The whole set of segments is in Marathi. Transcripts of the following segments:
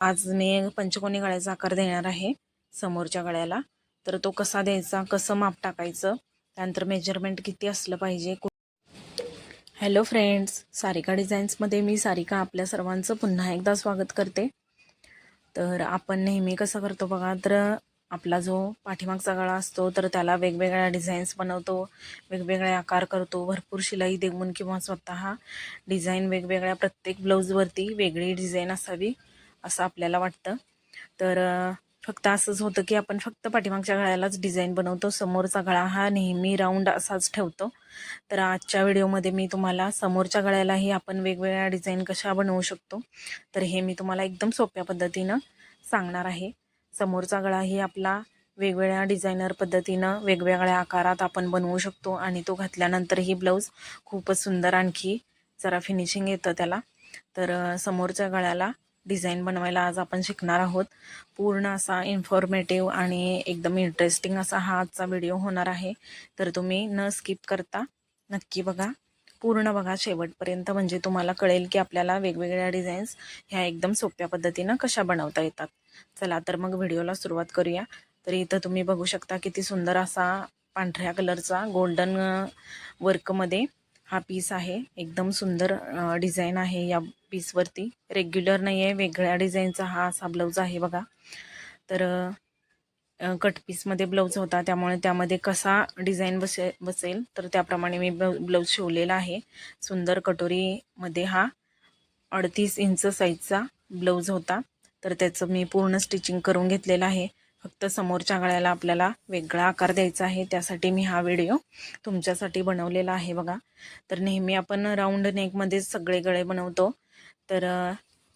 आज मी पंचकोनी गळ्याचा आकार देणार आहे समोरच्या गळ्याला. तर तो कसा द्यायचा कसं माप टाकायचं त्यानंतर मेजरमेंट किती असलं पाहिजे हॅलो फ्रेंड्स सारिका डिझाईन्समध्ये मी सारिका आपल्या सर्वांचं पुन्हा एकदा स्वागत करते. तर आपण नेहमी कसं करतो बघा तर आपला जो पाठीमागचा गळा असतो तर त्याला वेगवेगळ्या डिझाईन्स बनवतो वेगवेगळे आकार करतो भरपूर शिलाई देऊन किंवा स्वतः डिझाईन वेगवेगळ्या प्रत्येक ब्लाऊजवरती वेगळी डिझाईन असावी. असं आपल्याला वाटतं. तर फक्त असंच होतं की आपण फक्त पाठीमागच्या गळ्यालाच डिझाईन बनवतो. समोरचा गळा हा नेहमी राऊंड असाच ठेवतो. तर आजच्या व्हिडिओमध्ये मी तुम्हाला समोरच्या गळ्यालाही आपण वेगवेगळ्या डिझाईन कशा बनवू शकतो. तर हे मी तुम्हाला एकदम सोप्या पद्धतीनं सांगणार आहे. समोरचा गळाही आपला वेगवेगळ्या डिझायनर पद्धतीनं वेगवेगळ्या आकारात आपण बनवू शकतो आणि तो घातल्यानंतरही ब्लाऊज खूपच सुंदर आणखी जरा फिनिशिंग येतं त्याला. तर समोरच्या गळ्याला डिझाईन बनवायला आज आपण शिकणार आहोत. पूर्ण असा इन्फॉर्मेटिव्ह आणि एकदम इंटरेस्टिंग असा हा आजचा व्हिडिओ होणार आहे. तर तुम्ही न स्किप करता नक्की बघा. पूर्ण बघा शेवटपर्यंत. म्हणजे तुम्हाला कळेल की आपल्याला वेगवेगळ्या डिझाईन्स ह्या एकदम सोप्या पद्धतीनं कशा बनवता येतात. चला तर मग व्हिडिओला सुरुवात करूया. तर इथं तुम्ही बघू शकता किती सुंदर असा पांढऱ्या कलरचा गोल्डन वर्कमध्ये हा पीस आहे. एकदम सुंदर डिझाईन आहे या पीसवरती रेग्युलर नाही आहे वेगळ्या डिझाईनचा हा असा ब्लाऊज आहे बघा. तर कट पीसमध्ये ब्लाऊज होता. त्यामुळे त्यामध्ये कसा डिझाईन बसे बसेल तर त्याप्रमाणे मी ब्लाऊज शिवलेला आहे. सुंदर कटोरीमध्ये हा अडतीस इंच साईजचा ब्लाऊज होता. तर त्याचं मी पूर्ण स्टिचिंग करून घेतलेलं आहे. फक्त समोरच्या गळ्याला आपल्याला वेगळा आकार द्यायचा आहे त्यासाठी मी हा व्हिडिओ तुमच्यासाठी बनवलेला आहे बघा. तर नेहमी आपण राऊंड नेकमध्ये सगळे गळे बनवतो. तर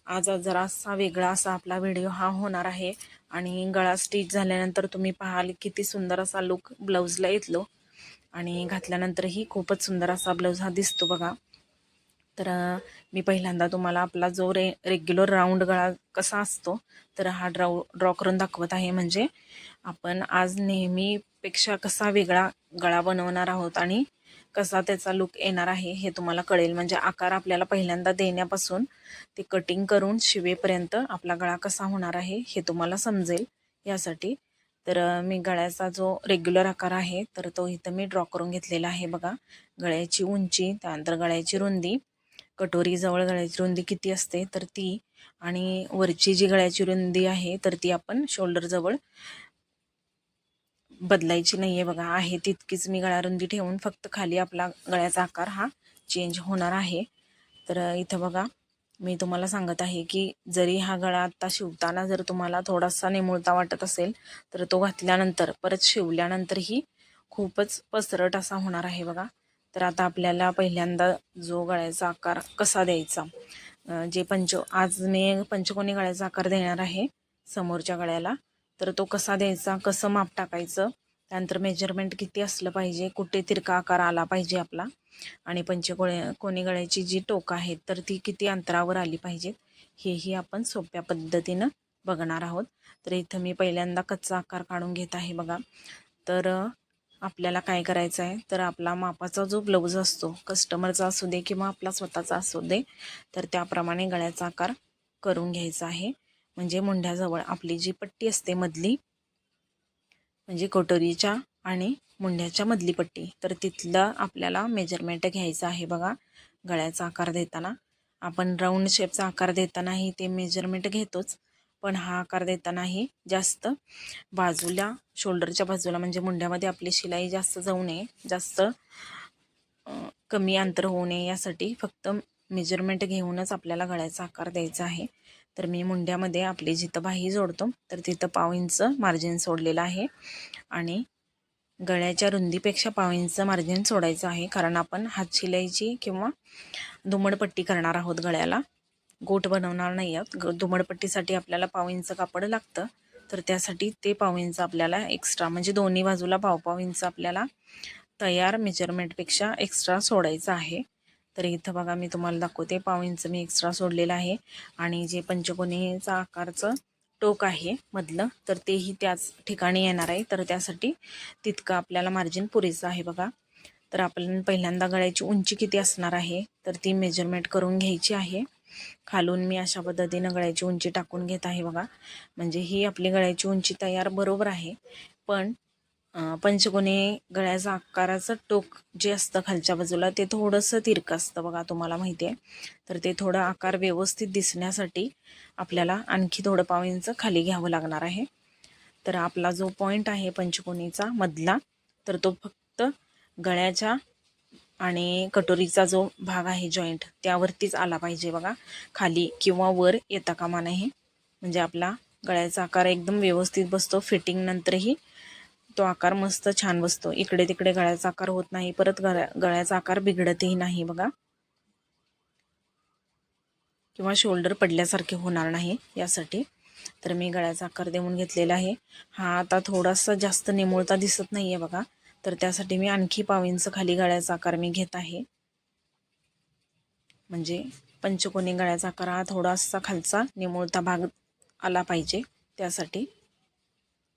आज जरासा वेगळा असा आपला व्हिडिओ हा होणार आहे. आणि गळा स्टिच झाल्यानंतर तुम्ही पाहाल किती सुंदर असा लुक ब्लाऊजला येतलो. आणि घातल्यानंतरही खूपच सुंदर असा ब्लाऊज हा दिसतो बघा. तर मी पहिल्यांदा तुम्हाला आपला जो रे रेग्युलर राऊंड गळा कसा असतो तर हा ड्राऊ ड्रॉ करून दाखवत आहे. म्हणजे आपण आज नेहमीपेक्षा कसा वेगळा गळा बनवणार आहोत आणि कसा त्याचा लुक येणार आहे हे तुम्हाला कळेल. म्हणजे आकार आपल्याला पहिल्यांदा देण्यापासून ते कटिंग करून शिवेपर्यंत आपला गळा कसा होणार आहे हे तुम्हाला समजेल यासाठी. तर मी गळ्याचा जो रेग्युलर आकार आहे तर तो इथं मी ड्रॉ करून घेतलेला आहे बघा. गळ्याची उंची त्यानंतर गळ्याची रुंदी कटोरीजवळ गळ्याची रुंदी किती असते तर ती आणि वरची जी गळ्याची रुंदी आहे तर ती आपण शोल्डरजवळ बदलायची नाही आहे बघा. आहे तितकीच मी गळारुंदी ठेवून फक्त खाली आपला गळ्याचा आकार हा चेंज होणार आहे. तर इथं बघा मी तुम्हाला सांगत आहे की जरी हा गळा आत्ता शिवताना जर तुम्हाला थोडासा निमुळता वाटत असेल तर तो घातल्यानंतर परत शिवल्यानंतरही खूपच पसरट असा होणार आहे बघा. तर आता आपल्याला पहिल्यांदा जो गळ्याचा आकार कसा द्यायचा? जे पंच आज मी पंचकोनी गळ्याचा आकार देणार आहे समोरच्या गळ्याला. तर तो कसा द्यायचा? कसं माप टाकायचं? त्यानंतर मेजरमेंट किती असलं पाहिजे? कुठे तिरका आकार आला पाहिजे आपला? आणि पंचकोळे कोणी गळ्याची जी टोकं आहेत तर ती किती अंतरावर आली पाहिजेत? हेही आपण सोप्या पद्धतीनं बघणार आहोत. तर इथं मी पहिल्यांदा कच्चा आकार काढून घेत आहे बघा. तर आपल्याला काय करायचं आहे तर आपला मापाचा जो ब्लाऊज असतो कस्टमरचा असू दे किंवा आपला स्वतःचा असू दे तर त्याप्रमाणे गळ्याचा आकार करून घ्यायचा आहे. म्हणजे मुंढ्याजवळ आपली जी पट्टी असते मधली म्हणजे कटोरीच्या आणि मुंढ्याच्या मधली पट्टी तर तिथलं आपल्याला मेजरमेंट घ्यायचं आहे बघा गळ्याचा आकार देताना. आपण राऊंड शेपचा आकार देतानाही ते मेजरमेंट घेतोच. पण हा आकार देतानाही जास्त बाजूला शोल्डरच्या बाजूला म्हणजे मुंड्यामध्ये आपली शिलाई जास्त जाऊ नये जास्त कमी अंतर होऊ नये यासाठी फक्त मेजरमेंट घेऊनच आपल्याला गळ्याचा आकार द्यायचा आहे. तर मी मुंड्यामध्ये आपली जिथं बाही जोडतो तर तिथं पाव इंच मार्जिन सोडलेलं आहे. आणि गळ्याच्या रुंदीपेक्षा पाव इंच मार्जिन सोडायचं आहे कारण आपण हात शिलाईची किंवा दुमडपट्टी करणार आहोत गळ्याला. गोट बनवणार नाही आहोत. ग दुमडपट्टीसाठी आपल्याला पाव इंच कापड लागतं. तर त्यासाठी ते पाव इंच आपल्याला एक्स्ट्रा म्हणजे दोन्ही बाजूला पाव पाव इंच आपल्याला तयार मेजरमेंटपेक्षा एक्स्ट्रा सोडायचं आहे. तर इथं बघा मी तुम्हाला दाखवते. पाव इंच मी एक्स्ट्रा सोडलेलं आहे. आणि जे पंचकोनीचा आकारचं टोक आहे मधलं तर तेही त्याच ठिकाणी येणार आहे. तर त्यासाठी तितकं आपल्याला मार्जिन पुरेसं आहे बघा. तर आपण पहिल्यांदा गळ्याची उंची किती असणार आहे तर ती मेजरमेंट करून घ्यायची आहे. खालून मी अशा पद्धतीनं गळ्याची उंची टाकून घेत आहे बघा. म्हणजे ही आपली गळ्याची उंची तयार बरोबर आहे. पण पंचकोनी गळ्याचं आकाराचं टोक जे असतं खालच्या बाजूला ते थोडंसं तिरकं असतं बघा तुम्हाला माहिती आहे तर ते थोडं आकार व्यवस्थित दिसण्यासाठी आपल्याला आणखी थोडं पाव इंच खाली घ्यावं लागणार आहे. तर आपला जो पॉईंट आहे पंचकोनीचा मधला तर तो फक्त गळ्याच्या आणि कटोरीचा जो भाग आहे जॉईंट त्यावरतीच आला पाहिजे बघा. खाली किंवा वर येता कामा नाही म्हणजे आपला गळ्याचा आकार एकदम व्यवस्थित बसतो. फिटिंग नंतरही तो आकार मस्त छान बसतो. इकडे तिकडे गळ्याचा आकार होत नाही. परत गळ्या गळ्याचा आकार बिघडतही नाही बघा. किंवा शोल्डर पडल्यासारखे होणार नाही यासाठी. तर मी गळ्याचा आकार देऊन घेतलेला आहे. हा आता थोडासा जास्त निमुळता दिसत नाही आहे बघा. तर त्यासाठी मी आणखी पाव इंच खाली गळ्याचा आकार मी घेत आहे. म्हणजे पंचकोनी गळ्याचा आकार हा थोडासा खालचा निमुळता भाग आला पाहिजे. त्यासाठी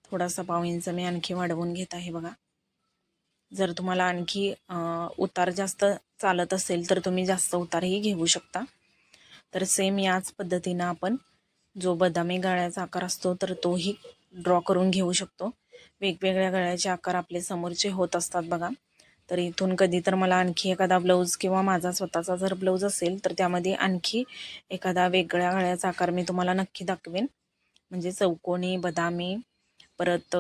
थोडासा पाव इंच मी आणखी वाढवून घेत आहे बघा. जर तुम्हाला आणखी उतार जास्त चालत असेल तर तुम्ही जास्त उतारही घेऊ शकता. तर सेम याच पद्धतीनं आपण जो बदामी गळ्याचा आकार असतो तर तोही ड्रॉ करून घेऊ शकतो. वेगवेगळ्या गळ्याचे आकार आपले समोरचे होत असतात बघा. तर इथून कधी तर मला आणखी एखादा ब्लाऊज किंवा माझा स्वतःचा जर ब्लाऊज असेल तर त्यामध्ये आणखी एखादा वेगळ्या गळ्याचा आकार मी तुम्हाला नक्की दाखवेन. म्हणजे चौकोनी बदामी परत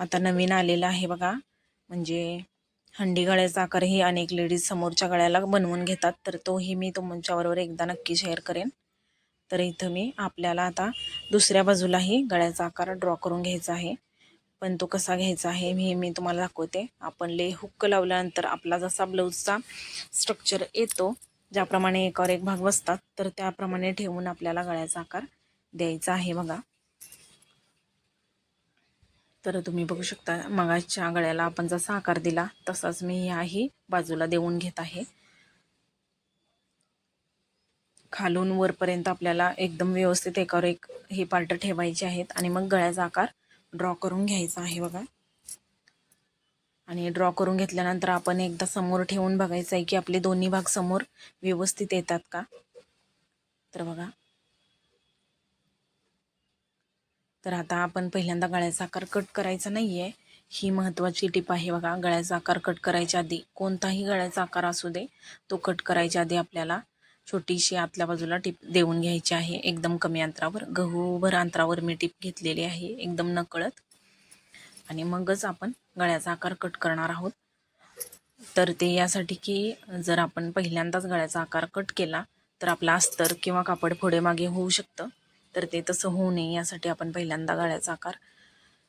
आता नवीन आलेला आहे बघा. म्हणजे हंडी गळ्याचा आकारही अनेक लेडीज समोरच्या गळ्याला बनवून घेतात तर तोही मी तुमच्याबरोबर एकदा नक्की शेअर करेन. तर इथं मी आपल्याला आता दुसऱ्या बाजूलाही गळ्याचा आकार ड्रॉ करून घ्यायचा आहे. पण तो कसा घ्यायचा आहे हे मी तुम्हाला दाखवते. आपण ले हुक्क लावल्यानंतर आपला जसा ब्लाऊजचा स्ट्रक्चर येतो ज्याप्रमाणे एकावर एक भाग बसतात तर त्याप्रमाणे ठेवून आपल्याला गळ्याचा आकार द्यायचा आहे बघा. तर तुम्ही बघू शकता मगाच्या गळ्याला आपण जसा आकार दिला तसाच मी ह्याही बाजूला देऊन घेत आहे. खालून वरपर्यंत आपल्याला एकदम व्यवस्थित एकावर एक हे पार्ट ठेवायचे आहेत आणि मग गळ्याचा आकार ड्रॉ करून घ्यायचा आहे बघा. आणि ड्रॉ करून घेतल्यानंतर आपण एकदा समोर ठेवून बघायचं आहे की आपले दोन्ही भाग समोर व्यवस्थित येतात का? तर बघा. तर आता आपण पहिल्यांदा गळ्याचा आकार कट करायचा नाही आहे ही महत्त्वाची टीप आहे बघा. गळ्याचा आकार कट करायच्या आधी कोणताही गळ्याचा आकार असू दे तो कट करायच्या आधी आपल्याला छोटीशी आतल्या बाजूला टीप देऊन घ्यायची आहे. एकदम कमी अंतरावर गहूभर अंतरावर मी टीप घेतलेली आहे. एकदम नकळत. आणि मगच आपण गळ्याचा आकार कट करणार आहोत. तर ते यासाठी की जर आपण पहिल्यांदाच गळ्याचा आकार कट केला तर आपला अस्तर किंवा कापड पुढे मागे होऊ शकतं. तर ते तसं होऊ नये. यासाठी आपण पहिल्यांदा गळ्याचा आकार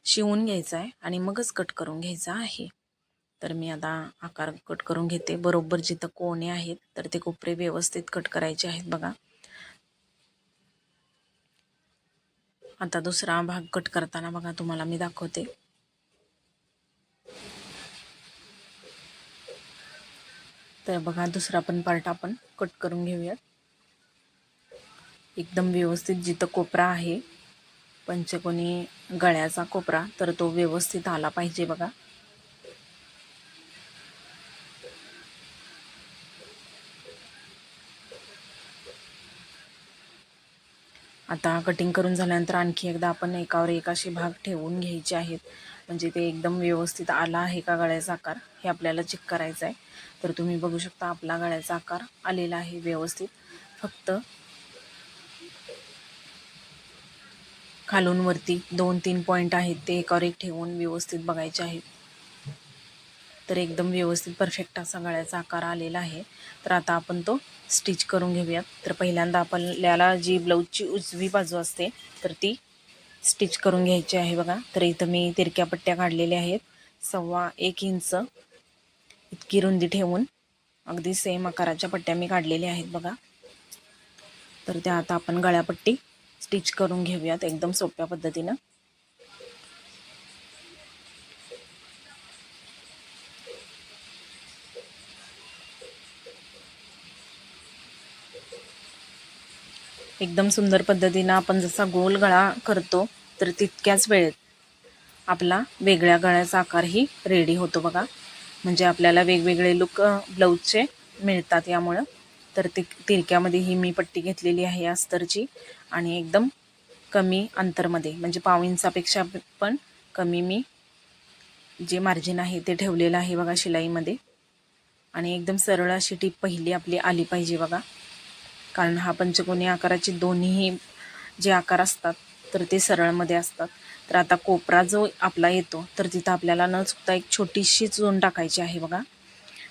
शिवून घ्यायचा आहे आणि मगच कट करून घ्यायचा आहे. तर मी आता आकार कट करून घेते. बरोबर जिथं कोणे आहेत तर ते कोपरे व्यवस्थित कट करायचे आहेत बघा. आता दुसरा भाग कट करताना बघा तुम्हाला मी दाखवते. तर बघा दुसरा पण पार्ट आपण कट करून घेऊयात. एकदम व्यवस्थित जिथं कोपरा आहे पंचकोनी गळ्याचा कोपरा तर तो व्यवस्थित आला पाहिजे बघा. आता कटिंग करून झाल्यानंतर आणखी एकदा आपण एकावर एक असे भाग ठेवून घ्यायचे आहेत. म्हणजे ते एकदम व्यवस्थित आला आहे का गळ्याचा आकार हे आपल्याला चेक करायचं आहे तर तुम्ही बघू शकता आपला गळ्याचा आकार आलेला आहे व्यवस्थित. फक्त खालून वरती दोन तीन पॉईंट आहेत ते एकावर एक ठेवून व्यवस्थित बघायचे आहेत. तर एकदम व्यवस्थित परफेक्ट असा गळ्याचा आकार आलेला आहे. तर आता आपण तो स्टिच करून घेऊयात. तर पहिल्यांदा आपल्याला जी ब्लाऊजची उजवी बाजू असते तर ती स्टिच करून घ्यायची आहे बघा. तर इथं मी तिरक्या पट्ट्या काढलेल्या आहेत. सव्वा एक इंच इतकी रुंदी ठेवून अगदी सेम आकाराच्या पट्ट्या मी काढलेल्या आहेत बघा. तर त्या आता आपण गळ्यापट्टी स्टिच करून घेऊयात. एकदम सोप्या पद्धतीनं. एकदम सुंदर पद्धतीनं आपण जसा गोल गळा करतो तर तितक्याच वेळेत आपला वेगळ्या गळ्याचा आकारही रेडी होतो बघा. म्हणजे आपल्याला वेगवेगळे लुक ब्लाऊजचे मिळतात यामुळं. तर ति तिरक्यामध्ये ही मी पट्टी घेतलेली आहे अस्तरची आणि एकदम कमी अंतरमध्ये म्हणजे पाव इंचापेक्षा पण कमी मी जे मार्जिन आहे ते ठेवलेलं आहे बघा शिलाईमध्ये. आणि एकदम सरळ अशी टीप पहिली आपली आली पाहिजे बघा. कारण हा पंचकोनी आकाराचे दोन्हीही जे आकार असतात तर ते सरळमध्ये असतात. तर आता कोपरा जो आपला येतो तर तिथं आपल्याला न चुकता एक छोटीशी चून टाकायची आहे बघा.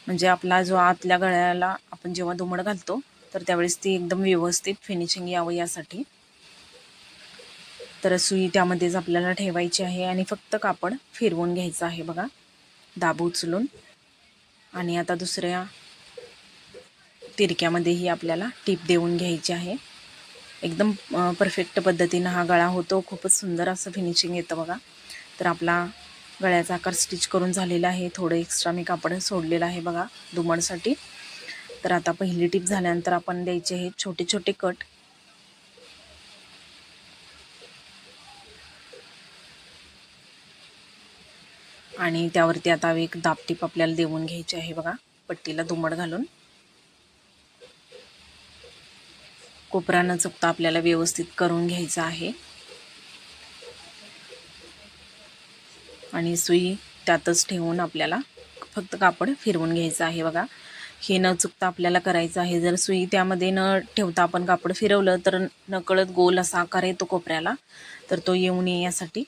म्हणजे आपला जो आतल्या गळ्याला आपण जेव्हा दुमड घालतो तर त्यावेळेस ती एकदम व्यवस्थित फिनिशिंग यावं यासाठी. तर सुई त्यामध्येच आपल्याला ठेवायची आहे आणि फक्त कापड फिरवून घ्यायचं आहे बघा. दाब उचलून. आणि आता दुसऱ्या तिरक्यामध्येही आपल्याला टीप देऊन घ्यायची आहे. एकदम परफेक्ट पद्धतीनं हा गळा होतो. खूपच सुंदर असं फिनिशिंग येतं बघा. तर आपला गळ्याचा आकार स्टिच करून झालेला आहे. थोडं एक्स्ट्रा मी कापड सोडलेलं आहे बघा दुमडसाठी. तर आता पहिली टीप झाल्यानंतर आपण द्यायचे हे छोटे छोटे कट. आणि त्यावरती आता एक दापटीप आपल्याला देऊन घ्यायची आहे बघा पट्टीला दुमड घालून. कोपरा न चुकता आपल्याला व्यवस्थित करून घ्यायचं आहे. आणि सुई त्यातच ठेवून आपल्याला फक्त कापड फिरवून घ्यायचं आहे बघा. हे न चुकता आपल्याला करायचं आहे. जर सुई त्यामध्ये न ठेवता आपण कापड फिरवलं तर नकळत गोल असा आकार येतो कोपऱ्याला. तर तो येऊ नये यासाठी.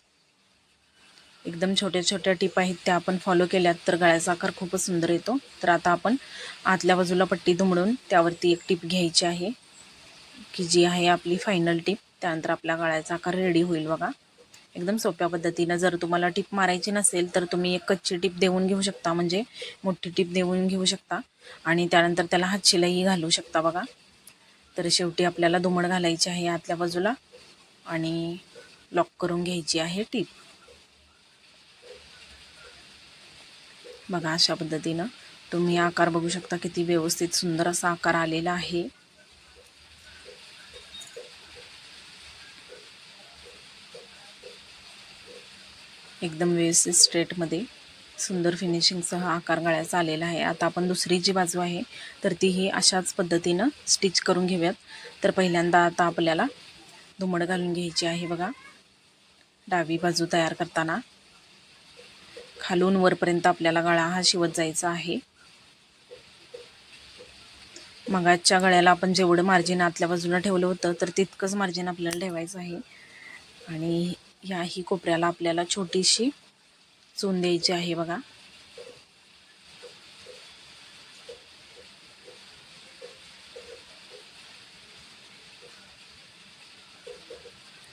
एकदम छोट्या छोट्या टीप आहेत त्या आपण फॉलो केल्यात तर गळ्याचा आकार खूपच सुंदर येतो. तर आता आपण आतल्या बाजूला पट्टी दुमडून त्यावरती एक टीप घ्यायची आहे. की जी आहे आपली फायनल टीप त्यानंतर आपल्या गळ्याचा आकार रेडी होईल बघा. एकदम सोप्या पद्धतीनं जर तुम्हाला टिप मारायची नसेल तर तुम्ही एक कच्ची टीप देऊन घेऊ शकता म्हणजे मोठी टिप देऊन घेऊ शकता. आणि त्यानंतर त्याला हातशिलाई घालू शकता बघा. तर शेवटी आपल्याला दुमड घालायची आहे आतल्या बाजूला. आणि लॉक करून घ्यायची आहे टीप बघा अशा पद्धतीनं तुम्ही आकार बघू शकता किती व्यवस्थित सुंदर असा आकार आलेला आहे. एकदम व्यवस्थित स्ट्रेटमध्ये सुंदर फिनिशिंगसह आकार गळ्याचा आलेला आहे. आता आपण दुसरी जी बाजू आहे तर तीही अशाच पद्धतीनं स्टिच करून घेऊयात. तर पहिल्यांदा आता आपल्याला धुमड घालून घ्यायची आहे बघा. डावी बाजू तयार करताना खालून वरपर्यंत आपल्याला गळा हा शिवत जायचा आहे. मगाच्या गळ्याला आपण जेवढं मार्जिन आतल्या बाजूला ठेवलं होतं तर तितकंच मार्जिन आपल्याला ठेवायचं आहे. आणि ह्याही कोपऱ्याला आपल्याला छोटीशी चून द्यायची आहे बघा.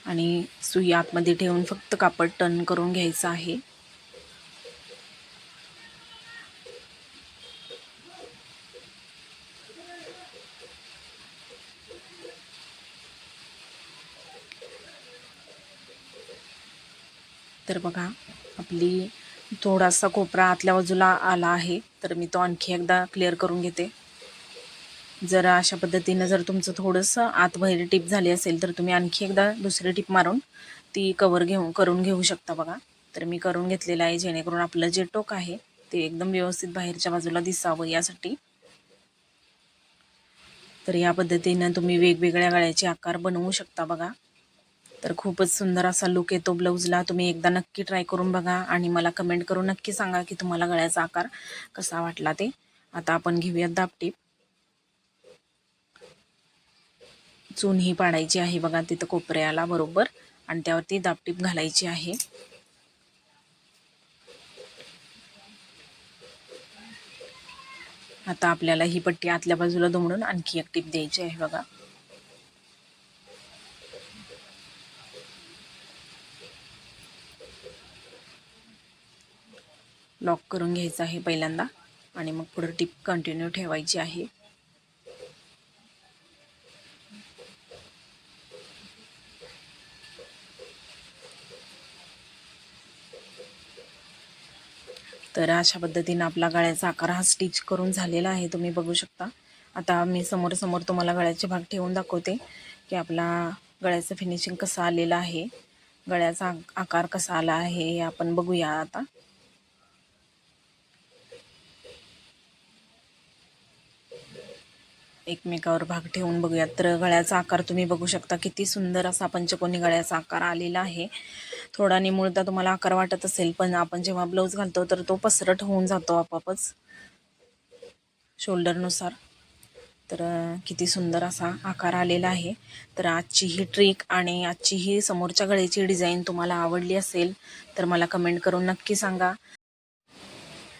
आणि सुई आतमध्ये ठेवून फक्त कापड टर्न करून घ्यायचं आहे. तर बघा आपली थोडासा कोपरा आतल्या बाजूला आला आहे तर मी तो आणखी एकदा क्लिअर करून घेते. जर अशा पद्धतीनं जर तुमचं थोडंसं आतबाहेर टिप झाली असेल तर तुम्ही आणखी एकदा दुसरी टिप मारून ती कवर घेऊन करून घेऊ शकता बघा. तर मी करून घेतलेलं आहे जेणेकरून आपलं जे टोक आहे ते एकदम व्यवस्थित बाहेरच्या बाजूला दिसावं यासाठी. तर या पद्धतीनं तुम्ही वेगवेगळ्या गळ्याचे आकार बनवू शकता बघा. तर खूपच सुंदर असा लुक येतो ब्लाऊजला तुम्ही एकदा नक्की ट्राय करून बघा आणि मला कमेंट करून नक्की सांगा की तुम्हाला गळ्याचा आकार कसा वाटला ते. आता आपण घेऊयात दापटीप. चून ही पाडायची आहे बघा तिथं कोपऱ्याला बरोबर आणि त्यावरती दापटीप घालायची आहे. आता आपल्याला ही पट्टी आतल्या बाजूला दुमडून आणखी एक टीप द्यायची आहे बघा. लॉक करून घ्यायचं आहे पहिल्यांदा. आणि मग पुढं टिप कंटिन्यू ठेवायची आहे. तर अशा पद्धतीनं आपला गळ्याचा आकार हा स्टिच करून झालेला आहे. तुम्ही बघू शकता. आता मी समोर समोर तुम्हाला गळ्याचे भाग ठेवून दाखवते की आपला गळ्याचं फिनिशिंग कसं आलेलं आहे. गळ्याचा आकार कसा आला आहे हे आपण बघूया आता. एकमेकावर भाग ठेवून बघूयात. तर गळ्याचा आकार तुम्ही बघू शकता. किती सुंदर असा पंचकोनी गळ्याचा आकार आलेला आहे. थोडा निमुळता तुम्हाला आकार वाटत असेल पण आपण जेव्हा ब्लाऊज घालतो तर तो पसरट होऊन जातो आपापच शोल्डरनुसार तर किती सुंदर असा आकार आलेला आहे. तर आजची ही ट्रिक आणि आजची ही समोरच्या गळ्याची डिझाईन तुम्हाला आवडली असेल तर मला कमेंट करून नक्की सांगा.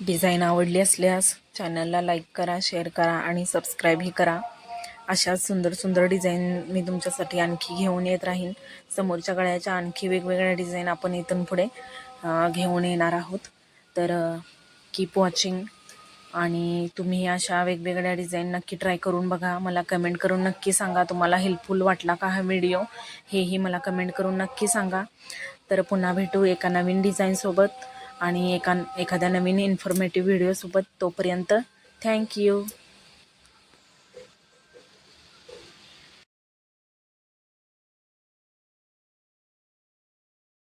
डिझाईन आवडली असल्यास चॅनलला लाईक करा शेअर करा आणि सबस्क्राईबही करा. अशा सुंदर सुंदर डिझाईन मी तुमच्यासाठी आणखी घेऊन येत राहीन. समोरच्या गळ्याच्या आणखी वेगवेगळ्या डिझाईन आपण इथून पुढे घेऊन येणार आहोत. तर कीप वॉचिंग आणि तुम्ही अशा वेगवेगळ्या डिझाईन नक्की ट्राय करून बघा. मला कमेंट करून नक्की सांगा. तुम्हाला हेल्पफुल वाटला का हा व्हिडिओ हेही मला कमेंट करून नक्की सांगा. तर पुन्हा भेटू एका नवीन डिझाईनसोबत आणि एका एखाद्या नवीन इन्फॉर्मेटिव्ह व्हिडिओसोबत तोपर्यंत थँक्यू